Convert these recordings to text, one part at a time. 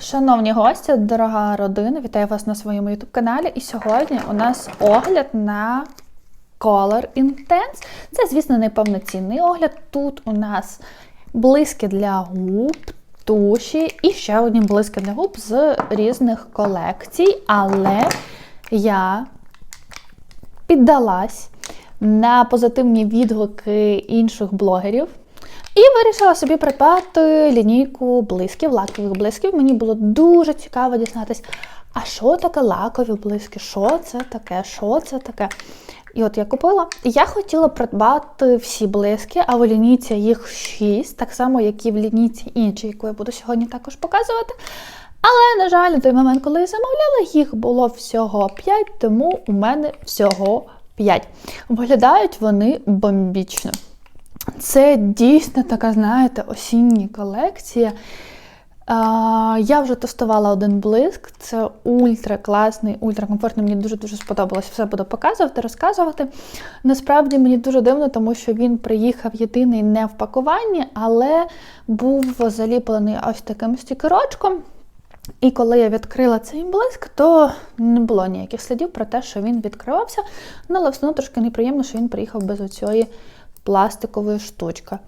Шановні гості, дорога родина, вітаю вас на своєму youtube каналі. І сьогодні у нас огляд на Color Intense. Це, звісно, не повноцінний огляд. Тут у нас блиски для губ, туші і ще одні блиски для губ з різних колекцій. Але я піддалась на позитивні відгуки інших блогерів. І вирішила собі придбати лінійку блисків, лакових блисків. Мені було дуже цікаво дізнатися, а що таке лакові блиски? Що це таке? Що це таке? І от я купила. Я хотіла придбати всі блиски, а в лінійці їх 6, так само, як і в лінійці інші, яку я буду сьогодні також показувати. Але, на жаль, на той момент, коли я замовляла, їх було всього 5, тому у мене всього 5. Виглядають вони бомбічно. Це дійсно така, знаєте, осіння колекція. Я вже тестувала один блиск. Це ультра класний, ультра комфортний. Мені дуже-дуже сподобалось. Все буду показувати, розказувати. Насправді мені дуже дивно, тому що він приїхав єдиний не в пакуванні, але був заліплений ось таким стікерочком. І коли я відкрила цей блиск, то не було ніяких слідів про те, що він відкривався. Ну, але все одно трошки неприємно, що він приїхав без оцієї пластикової штучки.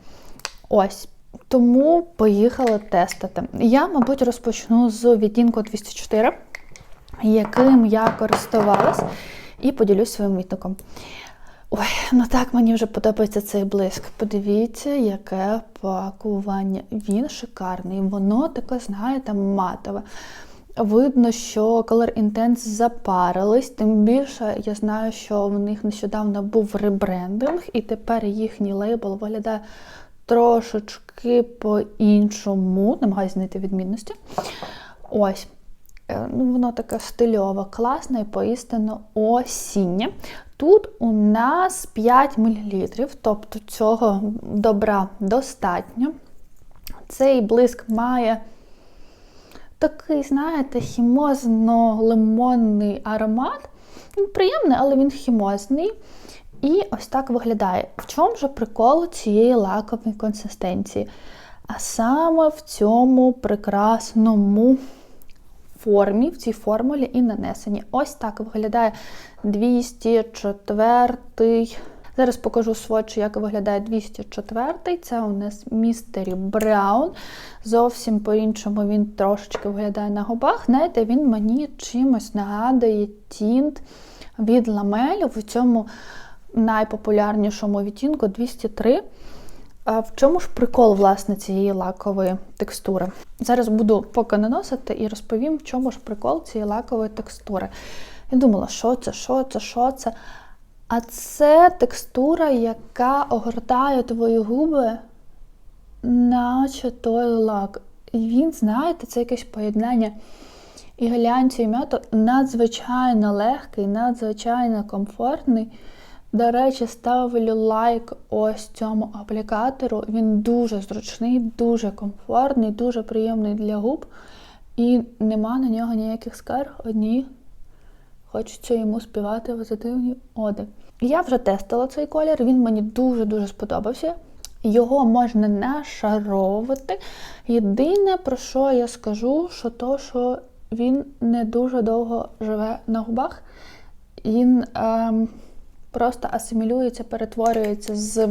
Ось. Тому поїхали тестити. Я, мабуть, розпочну з відтінку 204, яким я користувалась, і поділюсь своїм відтоком. Ой, ну так мені вже подобається цей блиск. Подивіться, яке пакування. Він шикарний. Воно таке, знаєте, матове. Видно, що Color Intense запарились, тим більше я знаю, що в них нещодавно був ребрендинг, і тепер їхній лейбл виглядає трошечки по-іншому. Намагаюся знайти відмінності. Ось. Е, ну, Воно таке стильове, класне і поістину осіннє. Тут у нас 5 мл, тобто цього добра достатньо. Цей блиск має такий, знаєте, хімозно-лимонний аромат. Він приємний, але він хімозний. І ось так виглядає. В чому ж прикол цієї лакової консистенції? А саме в цьому прекрасному формі, в цій формулі і нанесені. Ось так виглядає 204. Зараз покажу сводчі, як виглядає 204 Це у нас Містері Браун. Зовсім по-іншому він трошечки виглядає на губах. Знаєте, він мені чимось нагадує тінт від ламелю в цьому найпопулярнішому відтінку 203. А в чому ж прикол, власне, цієї лакової текстури? Зараз буду поки наносити і розповім, в чому ж прикол цієї лакової текстури. Я думала, що це, що це, що це. А це текстура, яка огортає твої губи, наче той лак. І він, знаєте, це якесь поєднання і глянцю, і м'яту надзвичайно легкий, надзвичайно комфортний. До речі, ставлю лайк ось цьому аплікатору. Він дуже зручний, дуже комфортний, дуже приємний для губ. І нема на нього ніяких скарг. Одні хочеться йому співати позитивні оди. Я вже тестила цей колір, він мені дуже-дуже сподобався. Його можна нашаровувати. Єдине, про що я скажу, що то, що він не дуже довго живе на губах. Він ем, просто асимілюється, перетворюється з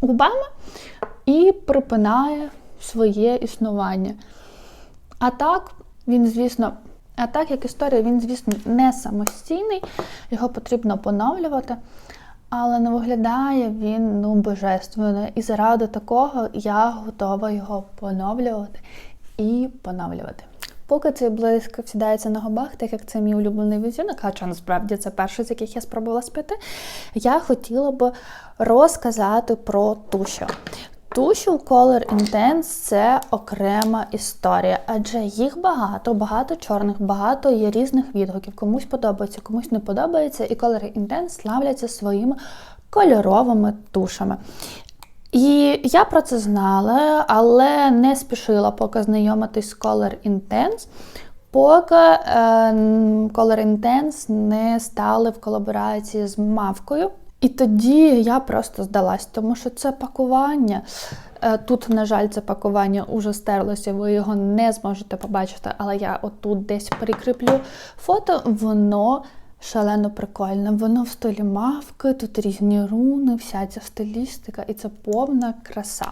губами і припинає своє існування. А так, він, звісно, а так як історія, він, звісно, не самостійний, його потрібно поновлювати. Але не виглядає він ну, божественно. І заради такого я готова його поновлювати і поновлювати. Поки цей блиск всідається на губах, так як це мій улюблений відтінок, хоча насправді це перший, з яких я спробувала спити, я хотіла б розказати про тушу. Тушу Color Intense це окрема історія, адже їх багато, багато чорних, багато є різних відгуків. Комусь подобається, комусь не подобається, і Color Intense славляться своїми кольоровими тушами. І я про це знала, але не спішила поки знайомитись з Color Intense, поки е, Color Intense не стали в колаборації з мавкою. І тоді я просто здалась, тому що це пакування. Е, Тут, на жаль, це пакування уже стерлося, ви його не зможете побачити, але я отут десь прикріплю фото, воно шалено прикольне. Воно в стилі мавки, тут різні руни, вся ця стилістика, і це повна краса.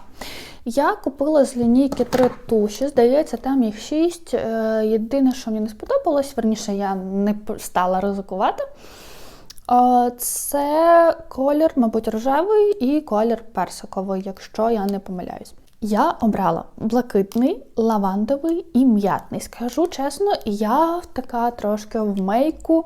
Я купила з лінійки три туші, здається, там їх шість. Е, Єдине, що мені не сподобалось, верніше, я не стала ризикувати. Це колір, мабуть, рожевий і колір персиковий, якщо я не помиляюсь. Я обрала блакитний, лавандовий і м'ятний. Скажу чесно, я така трошки в мейку.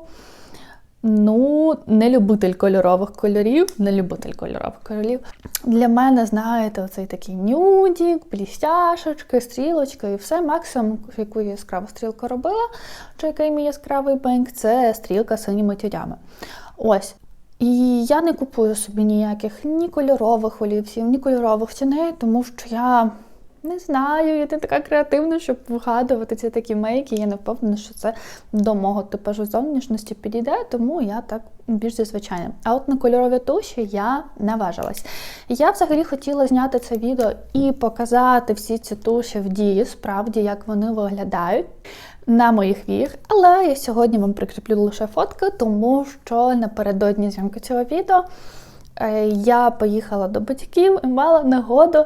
Ну, не любитель кольорових кольорів, не любитель кольорових кольорів. Для мене, знаєте, оцей такий нюдік, блістяшечки, стрілочки і все. Максимум, яку я яскраву стрілку робила, чи який мій яскравий бенк, це стрілка з синіми тюдями. Ось. І я не купую собі ніяких ні кольорових олівців, ні кольорових тіней, тому що я не знаю, я не така креативна, щоб вигадувати ці такі мейки. Я не впевнена, що це до мого типажу зовнішності підійде, тому я так більш зазвичайна. А от на кольорові туші я наважилась. Я взагалі хотіла зняти це відео і показати всі ці туші в дії, справді, як вони виглядають. На моїх віях, але я сьогодні вам прикріплю лише фотки, тому що напередодні зйомки цього відео е, я поїхала до батьків і мала нагоду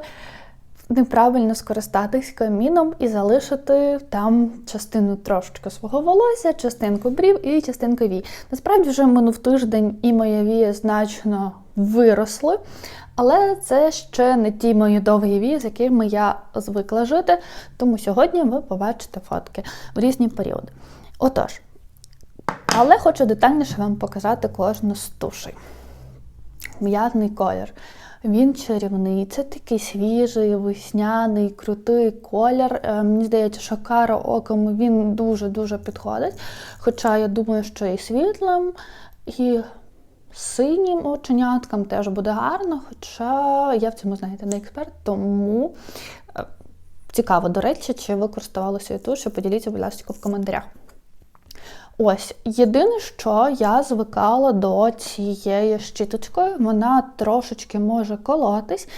неправильно скористатись каміном і залишити там частину трошечки свого волосся, частинку брів і частинку вій. Насправді вже минув тиждень і мої вії значно виросли, але це ще не ті мої довгі вії, з якими я звикла жити. Тому сьогодні ви побачите фотки в різні періоди. Отож, але хочу детальніше вам показати кожну з тушей. М'ятний колір. Він чарівний, це такий свіжий, весняний, крутий колір. Е, Мені здається, що каро оком він дуже-дуже підходить. Хоча я думаю, що і світлим, і синім оченяткам теж буде гарно. Хоча я в цьому, знаєте, не експерт, тому е, цікаво, до речі, чи ви користувалися і тушу, поділіться, будь ласка, в коментарях. Ось, єдине, що я звикала до цієї щіточкою, вона трошечки може колотись,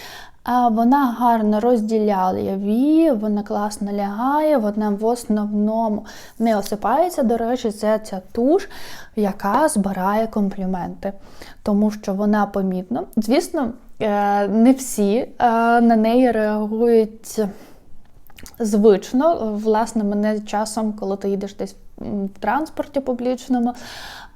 вона гарно розділяє вії, вона класно лягає, вона в основному не осипається. До речі, це ця туш, яка збирає компліменти, тому що вона помітна. Звісно, е, не всі е, на неї реагують. Звично, власне, мене часом, коли ти їдеш десь в транспорті публічному,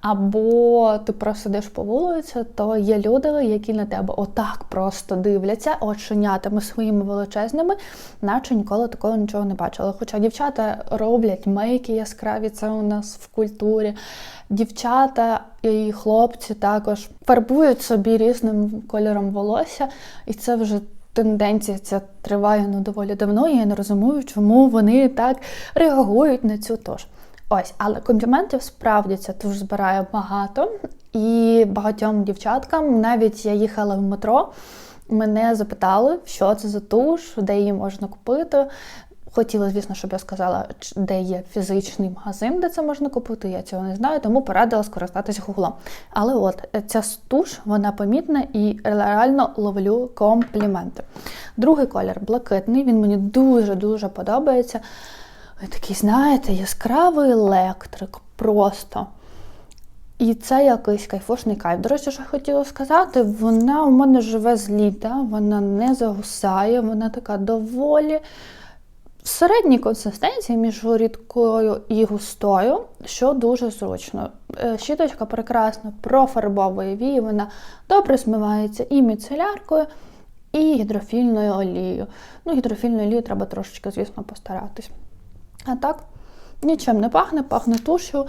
або ти просто йдеш по вулиці, то є люди, які на тебе отак просто дивляться, оченятами своїми величезними, наче ніколи такого нічого не бачили. Хоча дівчата роблять мейки яскраві, це у нас в культурі. Дівчата і хлопці також фарбують собі різним кольором волосся, і це вже тенденція ця триває ну, доволі давно, і я не розумію, чому вони так реагують на цю тож. Ось, але компліментів справді ця туш збирає багато. І багатьом дівчаткам, навіть я їхала в метро, мене запитали, що це за туш, де її можна купити. Хотіла, звісно, щоб я сказала, де є фізичний магазин, де це можна купити. Я цього не знаю, тому порадила скористатися гуглом. Але от ця туш, вона помітна і реально ловлю компліменти. Другий колір блакитний, він мені дуже-дуже подобається. Такий, знаєте, яскравий електрик просто. І це якийсь кайфошний кайф. До речі, що хотіла сказати, вона у мене живе з літа, вона не загусає, вона така доволі середній консистенції між рідкою і густою, що дуже зручно. Е, щіточка прекрасно профарбовує вії, вона добре змивається і міцеляркою, і гідрофільною олією. Ну, гідрофільною олією треба трошечки, звісно, постаратись. А так, нічим не пахне, пахне тушу.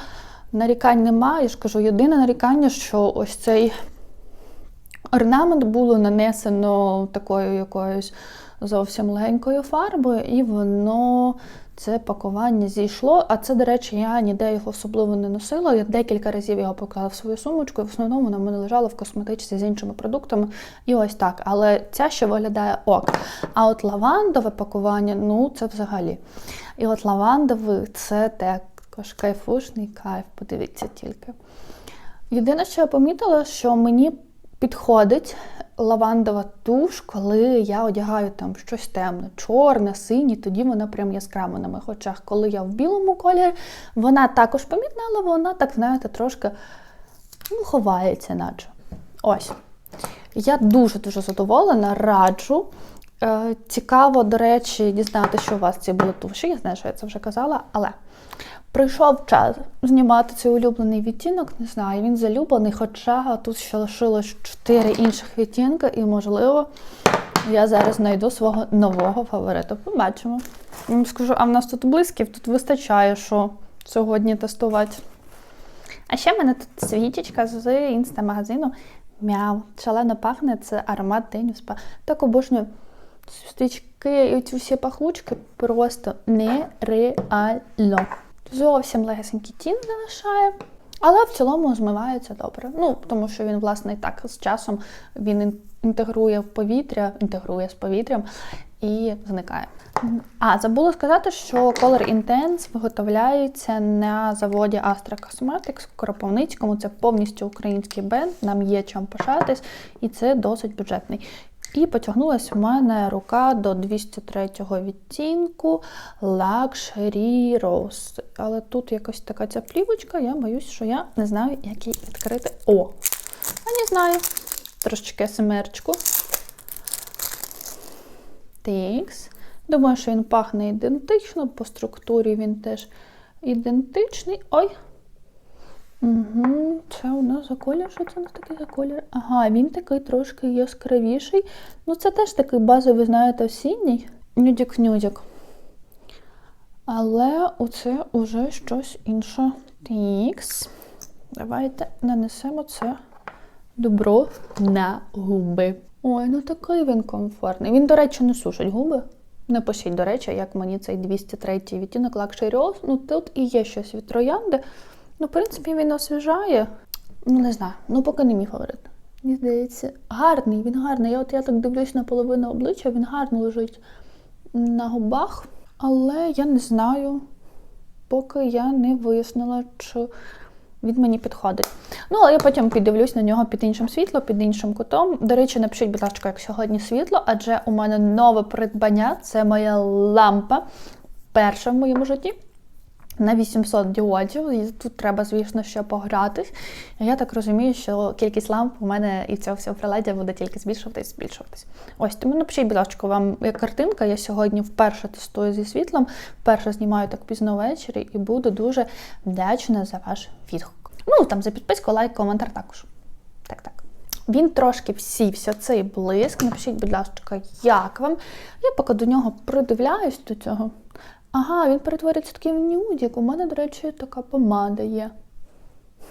Нарікань немає. Я ж кажу, єдине нарікання, що ось цей орнамент було нанесено такою якоюсь зовсім легенькою фарбою, і воно це пакування зійшло. А це, до речі, я ніде його особливо не носила. Я декілька разів його поклала в свою сумочку, і в основному воно в мене лежало в косметичці з іншими продуктами. І ось так. Але ця ще виглядає ок. А от лавандове пакування, ну це взагалі. І от лавандовий це також кайфушний кайф, подивіться тільки. Єдине, що я помітила, що мені підходить лавандова туш, коли я одягаю там щось темне, чорне, синє, тоді вона прям яскраво на моїх очах. Коли я в білому кольорі, вона також помітна, але вона так, знаєте, трошки ну, ховається, наче. Ось. Я дуже-дуже задоволена, раджу. Е, цікаво, до речі, дізнати, що у вас ці були туші. Я знаю, що я це вже казала, але прийшов час знімати цей улюблений відтінок. Не знаю, він залюблений, хоча тут ще лишилось чотири інших відтінки, і, можливо, я зараз знайду свого нового фаворита. Побачимо. Я вам скажу, а в нас тут блисків, тут вистачає, що сьогодні тестувати. А ще в мене тут свічечка з інстамагазину Мяу. Шалено пахне, це аромат День спа. Так обожнюю свічки і ці всі пахучки просто нереально. Зовсім легесенький тін залишає. Але в цілому змивається добре. Ну, тому що він, власне, і так з часом він інтегрує в повітря, інтегрує з повітрям і зникає. А, забула сказати, що Color Intense виготовляється на заводі Astra Cosmetics в Кропивницькому. Це повністю український бренд, нам є чим пишатись, і це досить бюджетний. І потягнулася в мене рука до 203-го відтінку Luxury Rose. Але тут якось така ця плівочка, я боюсь, що я не знаю, як її відкрити. О! А не знаю. Трошечки смерчку. Тикс. Думаю, що він пахне ідентично, по структурі він теж ідентичний. Ой! Угу, це у нас за колір. Що це у нас такий за колір? Ага, він такий трошки яскравіший. Ну, це теж такий базовий, знаєте, осінній. Нюдік-нюдік. Але оце уже щось інше. Тікс. Давайте нанесемо це добро на губи. Ой, ну такий він комфортний. Він, до речі, не сушить губи. Не пишіть, до речі, як мені цей 203 відтінок Luxury Rose. Ну тут і є щось від троянди. Ну, в принципі, він освіжає. Ну, не знаю. Ну, поки не мій фаворит. Мені здається, гарний, він гарний. Я от я так дивлюсь на половину обличчя, він гарно лежить на губах, але я не знаю, поки я не вияснила, чи він мені підходить. Ну, але я потім піддивлюсь на нього під іншим світлом, під іншим кутом. До речі, напишіть, будь ласка, як сьогодні світло, адже у мене нове придбання це моя лампа, перша в моєму житті. На 800 діодів, і тут треба, звісно, ще погратись. Я так розумію, що кількість ламп у мене і цього всього приладдя буде тільки збільшуватись, збільшуватись. Ось, тому напишіть, будь ласка, вам як картинка. Я сьогодні вперше тестую зі світлом, вперше знімаю так пізно ввечері і буду дуже вдячна за ваш відгук. Ну, там за підписку, лайк, коментар також. Так, так. Він трошки всівся, цей блиск. Напишіть, будь ласка, як вам. Я поки до нього придивляюсь до цього. Ага, він перетворюється такий в нюдік. У мене, до речі, така помада є.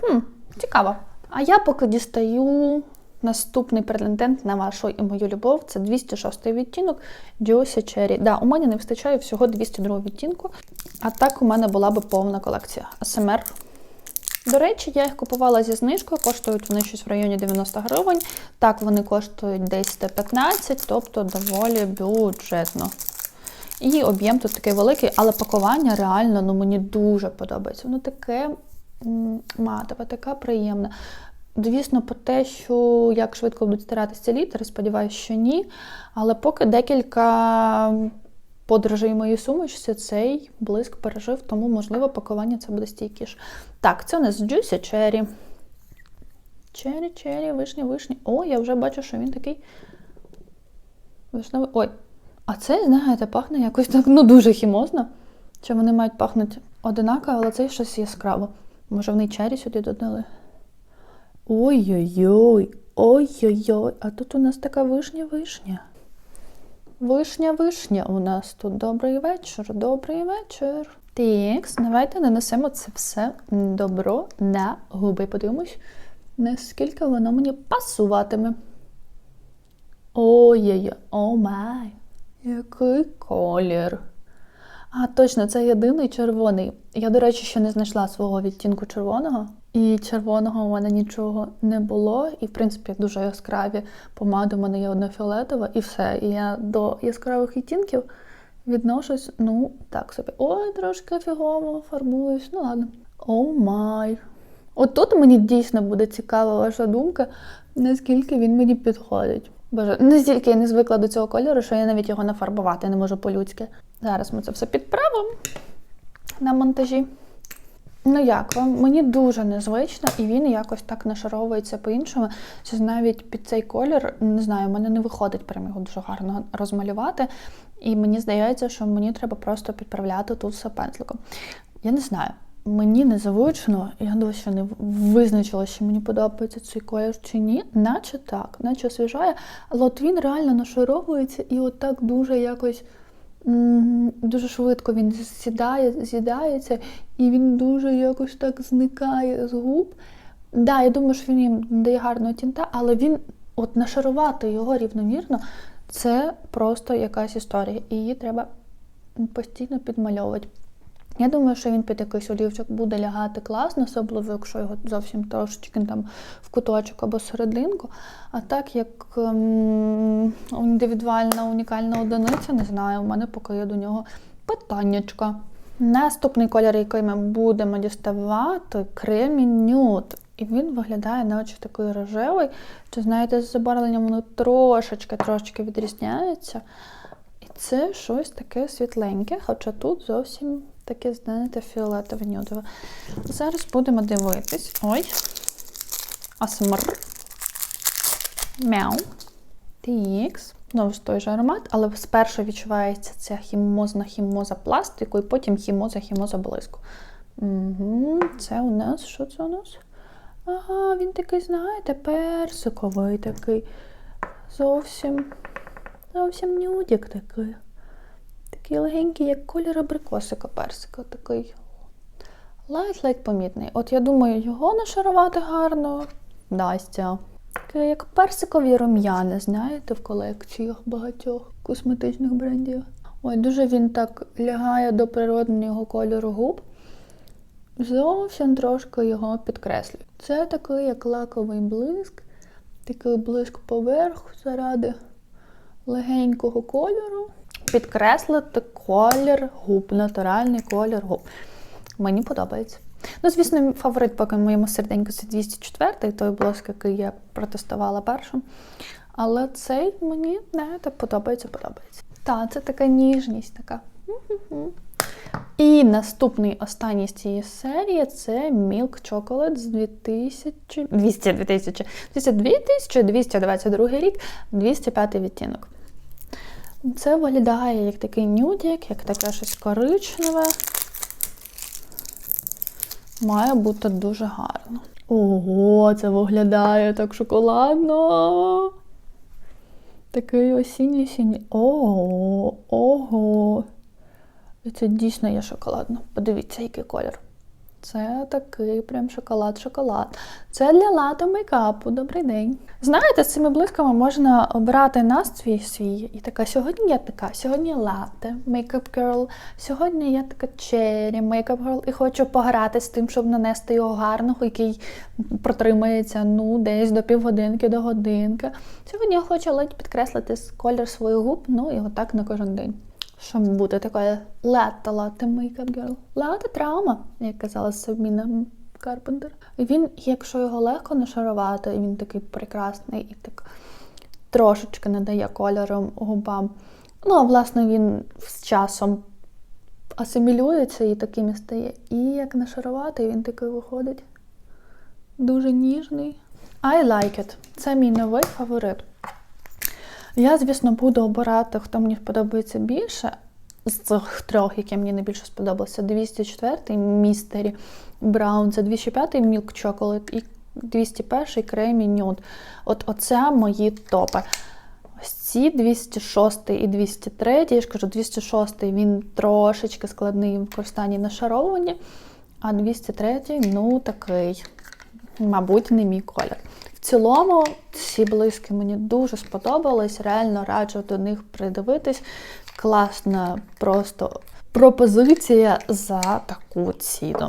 Хм, цікаво. А я поки дістаю наступний претендент на вашу і мою любов. Це 206 відтінок Juicy Cherry. Да, у мене не вистачає всього 202 відтінку, а так у мене була би повна колекція. ASMR. До речі, я їх купувала зі знижкою, коштують вони щось в районі 90 гривень. Так, вони коштують десь 115, тобто доволі бюджетно. І об'єм тут такий великий, але пакування реально ну, мені дуже подобається. Воно таке матове, таке приємне. Звісно, по те, що як швидко будуть стиратися літери, сподіваюся, що ні. Але поки декілька подорожей моїй сумочці цей блиск пережив, тому, можливо, пакування це буде стійкіше. Так, це у нас Juicy Cherry. Черрі, черрі, вишня, вишня. О, я вже бачу, що він такий вишневий. Ой, а це, знаєте, пахне якось так ну дуже хімозно. Чи вони мають пахнути одинаково, але це щось яскраво. Може, вони чері сюди додали. Ой-ой-ой, ой-ой-ой, а тут у нас така вишня-вишня. Вишня-вишня у нас тут. Добрий вечір, добрий вечір. Так, давайте нанесемо це все добро на губи. Подивимось, наскільки воно мені пасуватиме. Ой-ой-ой, о май. Який колір. А, точно, це єдиний червоний. Я, до речі, ще не знайшла свого відтінку червоного. І червоного у мене нічого не було. І, в принципі, дуже яскраві помади у мене є одна фіолетова, і все. І я до яскравих відтінків відношусь, ну, так собі. Ой, трошки фігово фарбуюсь. Ну ладно. О май. От тут мені дійсно буде цікава ваша думка, наскільки він мені підходить. Боже, настільки я не звикла до цього кольору, що я навіть його нафарбувати не можу по-людськи. Зараз ми це все підправимо на монтажі. Ну як вам? Мені дуже незвично, і він якось так нашаровується по-іншому. Що навіть під цей колір, не знаю, в мене не виходить прям його дуже гарно розмалювати. І мені здається, що мені треба просто підправляти тут все пензликом. Я не знаю. Мені незвично, я досі не визначила, що мені подобається цей колір чи ні, наче так, наче освіжає, але от він реально нашаровується і от так дуже якось дуже швидко він сідає, з'їдається, і він дуже якось так зникає з губ. Да, я думаю, що він їм дає гарного тінта, але він от нашарувати його рівномірно це просто якась історія, і її треба постійно підмальовувати. Я думаю, що він під якийсь олівчик буде лягати класно, особливо, якщо його зовсім трошечки там в куточок або серединку. А так як ем, індивідуальна унікальна одиниця, не знаю, у мене поки є до нього питаннячка. Наступний колір, який ми будемо діставати, кремінь нюд. І він виглядає наче такий рожевий. Чи знаєте, з забарвленням воно трошечки трошечки відрізняється. І це щось таке світленьке, хоча тут зовсім таке, знаєте, фіолетове нюдове. Зараз будемо дивитись. Ой. Асмр. Мяу. Тікс. Знову ж той же аромат, але спершу відчувається ця хімозна хімоза пластику, і потім хімоза хімоза блиску. Угу. Це у нас, що це у нас? Ага, він такий, знаєте, персиковий такий. Зовсім зовсім нюдік такий. Такий легенький, як колір абрикосика персика. Такий лайт-лайт помітний. От я думаю, його нашарувати гарно вдасться. Таке, як персикові рум'яни, знаєте, в колекціях багатьох косметичних брендів. Ой, дуже він так лягає до природного кольору губ. Зовсім трошки його підкреслюю. Це такий як лаковий блиск, такий блиск поверху заради легенького кольору. Підкреслити колір губ, натуральний колір губ. Мені подобається. Ну, звісно, фаворит поки в моєму серденьку це 204 той блиск, який я протестувала першим. Але цей мені знаєте, подобається, подобається. Так, це така ніжність така. І наступний останній з цієї серії це Milk Chocolate з 2000, 200, 2000, 2222 рік, 205 відтінок. Це виглядає як такий нюдік, як таке щось коричневе. Має бути дуже гарно. Ого, це виглядає так шоколадно. Такий осінній осінній. Ого, ого. Це дійсно є шоколадно. Подивіться, який колір. Це такий прям шоколад-шоколад. Це для лата мейкапу. Добрий день. Знаєте, з цими блисками можна обрати настрій свій. І така, сьогодні я така, сьогодні лате, мейкап girl, сьогодні я така чері, мейкап girl, і хочу пограти з тим, щоб нанести його гарного, який протримається ну, десь до півгодинки, до годинки. Сьогодні я хочу ледь підкреслити колір своїх губ, ну і отак на кожен день щоб бути такою лата лата мейкап герл. Лата травма, як казала Сабіна Карпентер. Він, якщо його легко нашарувати, він такий прекрасний і так трошечки надає кольором губам. Ну, а власне, він з часом асимілюється і таким і стає. І як нашарувати, він такий виходить дуже ніжний. I like it. Це мій новий фаворит. Я, звісно, буду обирати, хто мені подобається більше. З цих трьох, які мені найбільше сподобалося, 204-й містері Браун, це 205-й Milk Chocolate і 201-й Кремі Nude. От оце мої топи. Ось ці 206 і 203, я ж кажу, 206 він трошечки складний в використанні нашаровування, а 203 ну такий, мабуть, не мій колір цілому, ці блиски мені дуже сподобались. Реально раджу до них придивитись. Класна просто пропозиція за таку ціну.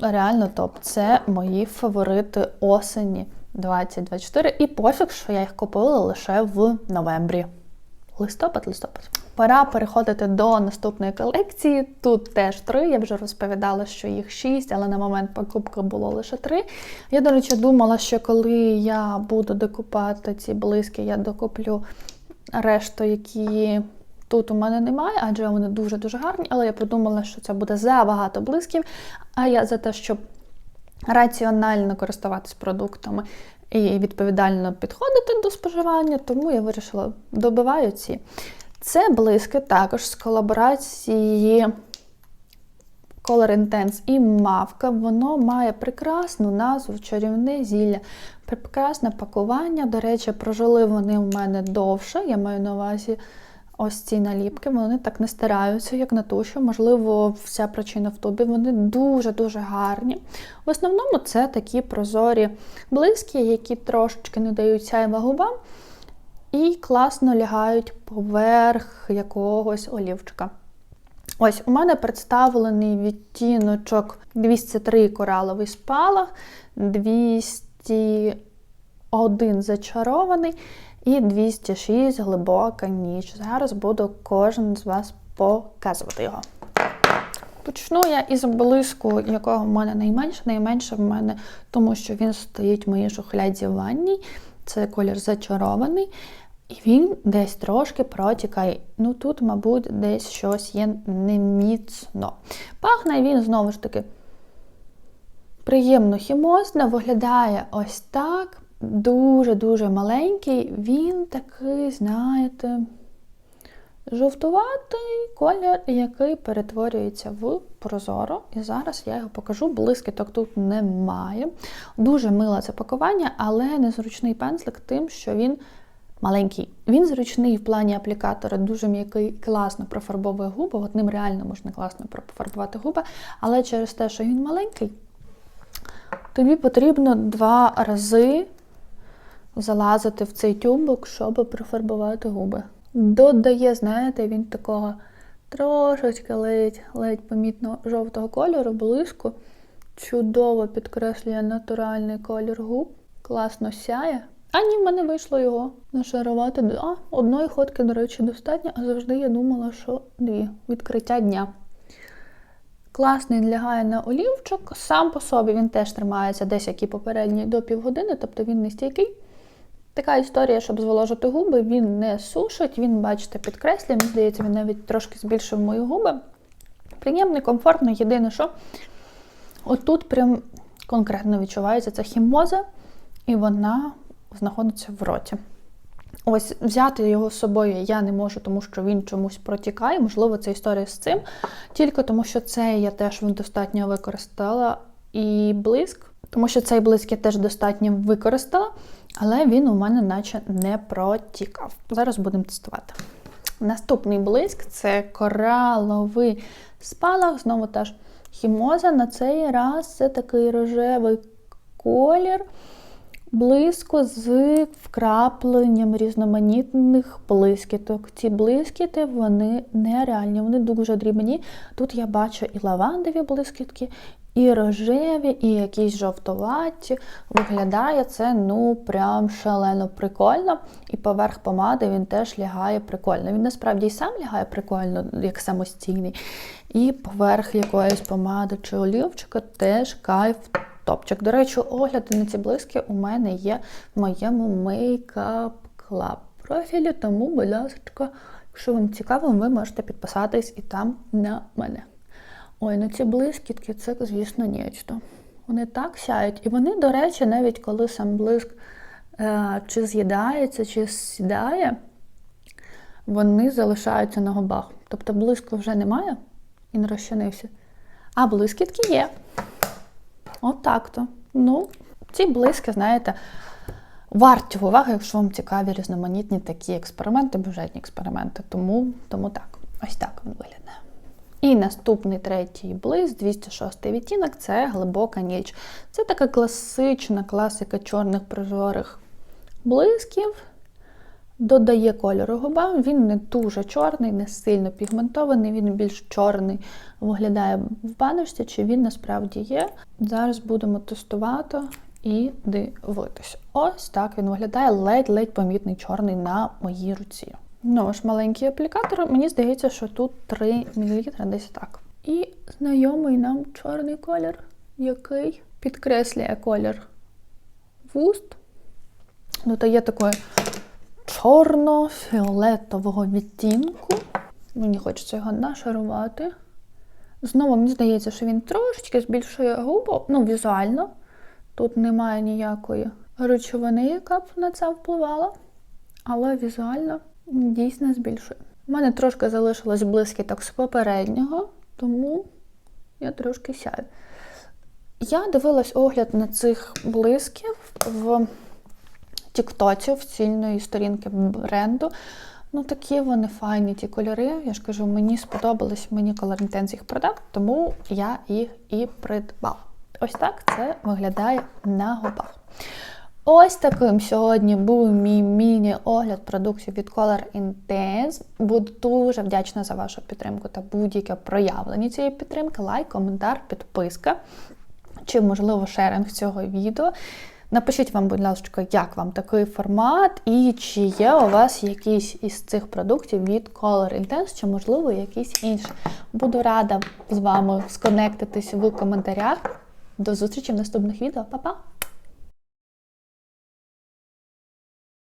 Реально топ. Це мої фаворити осені 2024. І пофіг, що я їх купила лише в новембрі. Листопад, листопад. Пора переходити до наступної колекції. Тут теж три. Я вже розповідала, що їх шість, але на момент покупки було лише три. Я, до речі, думала, що коли я буду докупати ці блиски, я докуплю решту, які тут у мене немає, адже вони дуже-дуже гарні. Але я подумала, що це буде забагато блисків. А я за те, щоб раціонально користуватись продуктами і відповідально підходити до споживання, тому я вирішила добиваю ці. Це блиски також з колаборації Color Intense і Мавка. Воно має прекрасну назву чарівне зілля, прекрасне пакування. До речі, прожили вони у мене довше. Я маю на увазі ось ці наліпки. Вони так не стараються, як на туші. Можливо, вся причина в тубі. Вони дуже-дуже гарні. В основному це такі прозорі блиски, які трошечки не дають сяйва губам. І класно лягають поверх якогось олівчика. Ось у мене представлений відтіночок 203 кораловий спалах, 201 зачарований і 206 глибока ніч. Зараз буду кожен з вас показувати його. Почну я із блиску, якого в мене найменше. Найменше в мене, тому що він стоїть в моїй шухляді в ванній. Це колір зачарований. І він десь трошки протікає. Ну тут, мабуть, десь щось є неміцно. Пахне він знову ж таки приємно хімозно, виглядає ось так. Дуже-дуже маленький. Він такий, знаєте, жовтуватий колір, який перетворюється в прозоро. І зараз я його покажу. Блискіток тут немає. Дуже миле це але незручний пензлик тим, що він маленький. Він зручний в плані аплікатора, дуже м'який, класно профарбовує губи. От ним реально можна класно профарбувати губи, але через те, що він маленький, тобі потрібно два рази залазити в цей тюбик, щоб профарбувати губи. Додає, знаєте, він такого трошечки ледь, ледь помітно жовтого кольору, блиску. Чудово підкреслює натуральний колір губ, класно сяє. А ні, в мене вийшло його нашарувати. А, одної ходки, до речі, достатньо, а завжди я думала, що дві відкриття дня. Класний лягає на олівчик. Сам по собі він теж тримається десь як і попередній до півгодини, тобто він не стійкий. Така історія, щоб зволожити губи, він не сушить, він, бачите, підкреслює. Мені здається, він навіть трошки збільшив мої губи. Приємний, комфортний. Єдине, що отут прям конкретно відчувається ця хімоза, і вона знаходиться в роті. Ось взяти його з собою я не можу, тому що він чомусь протікає. Можливо, це історія з цим. Тільки тому, що цей я теж достатньо використала і блиск, тому що цей блиск я теж достатньо використала, але він у мене наче не протікав. Зараз будемо тестувати. Наступний блиск це кораловий спалах, знову теж хімоза. На цей раз це такий рожевий колір блиску з вкрапленням різноманітних блискіток. Ці блискіти вони нереальні, вони дуже дрібні. Тут я бачу і лавандові блискітки, і рожеві, і якісь жовтоваті. Виглядає це ну прям шалено прикольно. І поверх помади він теж лягає прикольно. Він насправді і сам лягає прикольно, як самостійний. І поверх якоїсь помади чи олівчика теж кайф топчик. До речі, огляди на ці блиски у мене є в моєму Makeup Club профілі, тому, будь ласка, якщо вам цікаво, ви можете підписатись і там на мене. Ой, ну ці блискітки це, звісно, нічто. Вони так сяють. І вони, до речі, навіть коли сам блиск е, чи з'їдається, чи сідає, вони залишаються на губах. Тобто блиску вже немає і не розчинився. А блискітки є. Отак то. Ну, ці блиски, знаєте, варті уваги, якщо вам цікаві різноманітні такі експерименти, бюджетні експерименти. Тому, тому так, ось так він виглядає. І наступний третій блиск, 206 відтінок це глибока ніч. Це така класична класика чорних прозорих блисків. Додає кольору губам, він не дуже чорний, не сильно пігментований, він більш чорний виглядає в баночці, чи він насправді є. Зараз будемо тестувати і дивитися. Ось так він виглядає ледь-ледь помітний чорний на моїй руці. Ну, ж маленький аплікатор. Мені здається, що тут 3 мл, десь так. І знайомий нам чорний колір, який підкреслює колір вуст. Ну, то є такої чорно-фіолетового відтінку. Мені хочеться його нашарувати. Знову мені здається, що він трошечки збільшує губу, ну, візуально. Тут немає ніякої речовини, яка б на це впливала, але візуально дійсно збільшує. У мене трошки залишилось блискіток з попереднього, тому я трошки сяю. Я дивилась огляд на цих блисків в Тіктоці офіційної сторінки бренду. Ну, такі вони файні, ті кольори. Я ж кажу, мені сподобались, мені Color Intense їх продав, тому я їх і придбала. Ось так це виглядає на губах. Ось таким сьогодні був мій міні-огляд продуктів від Color Intense. Буду дуже вдячна за вашу підтримку та будь-яке проявлення цієї підтримки. Лайк, коментар, підписка чи, можливо, шеринг цього відео. Напишіть вам, будь ласка, як вам такий формат, і чи є у вас якийсь із цих продуктів від Color Intense, чи, можливо, якийсь інший. Буду рада з вами сконектитись в коментарях. До зустрічі в наступних відео. Па-па!